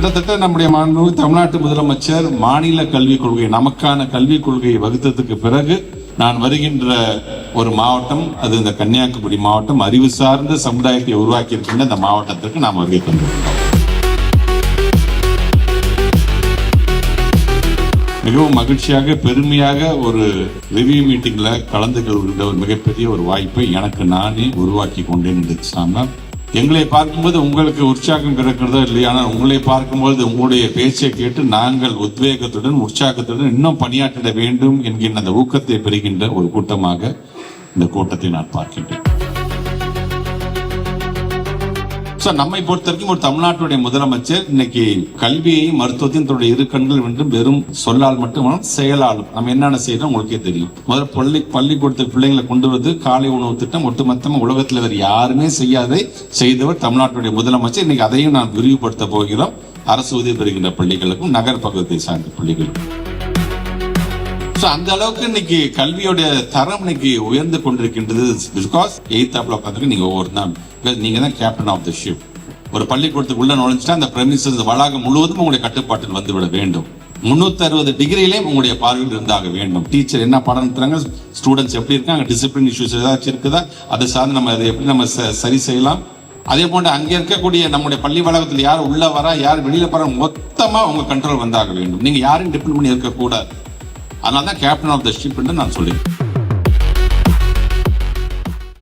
கிட்டத்தட்ட நம்முடைய மாண்புமிகு தமிழ்நாட்டு முதலமைச்சர் மாநில கல்விக் கொள்கை நமக்கான கல்விக் கொள்கையை வகுத்ததுக்கு பிறகு நான் வருகின்ற ஒரு மாவட்டம் அது இந்த கன்னியாகுமரி மாவட்டம். அறிவு சார்ந்த சமுதாயத்தை உருவாக்கி இருக்கின்ற இந்த மாவட்டத்திற்கு நாம் வருகை தந்திருக்கிறோம். மிகவும் மகிழ்ச்சியாக பெருமையாக ஒரு ரிவ்யூ மீட்டிங்ல கலந்து கொள்கின்ற ஒரு மிகப்பெரிய ஒரு வாய்ப்பை எனக்கு நானே உருவாக்கி கொண்டேன் என்று சொன்னால் எங்களை பார்க்கும்போது உங்களுக்கு உற்சாகம் பிறக்கிறதோ இல்லையா? ஆனால் உங்களை பார்க்கும்போது உங்களுடைய பேச்சை கேட்டு நாங்கள் உத்வேகத்துடன் உற்சாகத்துடன் இன்னும் பணியாற்றிட வேண்டும் என்கின்ற அந்த ஊக்கத்தை பெறுகின்ற ஒரு கூட்டமாக இந்த கூட்டத்தை நான் பார்க்கின்றேன். ஸோ நம்மை பொறுத்த வரைக்கும் ஒரு தமிழ்நாட்டுடைய முதலமைச்சர் இன்னைக்கு கல்வியையும் மருத்துவத்தையும் தன்னுடைய இரு கண்கள் என்று வெறும் சொல்லால் மட்டும் செயலாலும். நம்ம என்னென்ன செய்யறோம் உங்களுக்கே தெரியும். முதல்ல பள்ளி பள்ளிக்கூடத்தில் பிள்ளைங்களை கொண்டு வந்து காலை உணவு திட்டம் ஒட்டுமொத்தமாக உலகத்தில் வேறு யாருமே செய்யாதை செய்தவர் தமிழ்நாட்டுடைய முதலமைச்சர். இன்னைக்கு அதையும் நான் விரிவுபடுத்த போகிறோம். அரசு உதவி பெறுகின்ற பள்ளிகளுக்கும் நகர் பகுதியை சார்ந்த பள்ளிகளுக்கும். அந்த அளவுக்கு இன்னைக்கு கல்வியோட தரம் இன்னைக்கு உயர்ந்து கொண்டிருக்கின்றது. பிகாஸ் எயித்தாப்ல உட்காந்துருக்கு நீங்க ஒவ்வொரு நாள் நீங்க தான் கேப்டன் ஆஃப் த ஷிப் ஒரு பள்ளிக்கூடத்துக்கு உள்ள நுழைஞ்சிட்டா அந்த பிரமிசஸ் வளாகம் முழுவதும் உங்களுடைய கட்டுப்பாட்டில் வந்துவிட வேண்டும். முன்னூத்தி அறுபது டிகிரியிலே உங்களுடைய பார்வையில் இருந்தாக வேண்டும். டீச்சர் என்ன பாடம் நடத்துறாங்க ஸ்டூடெண்ட்ஸ் எப்படி இருக்காங்க? டிசிப்ளின் இஷ்யூஸ் ஏதாச்சும் இருக்குதா? அதை சார்ந்து நம்ம அதை எப்படி நம்ம சரி செய்யலாம்? அதே போன்று அங்கே இருக்கக்கூடிய நம்முடைய பள்ளி வளாகத்தில் யார் உள்ள வரா? யார் வெளியில போற? மொத்தமா உங்க கண்ட்ரோல் வந்தாக வேண்டும். நீங்க யாரையும் டிபெண்ட் பண்ணி இருக்கக்கூடாது. அதனால தான் கேப்டன் ஆஃப் த ஷிப்னு நான் சொல்லியிருக்கேன்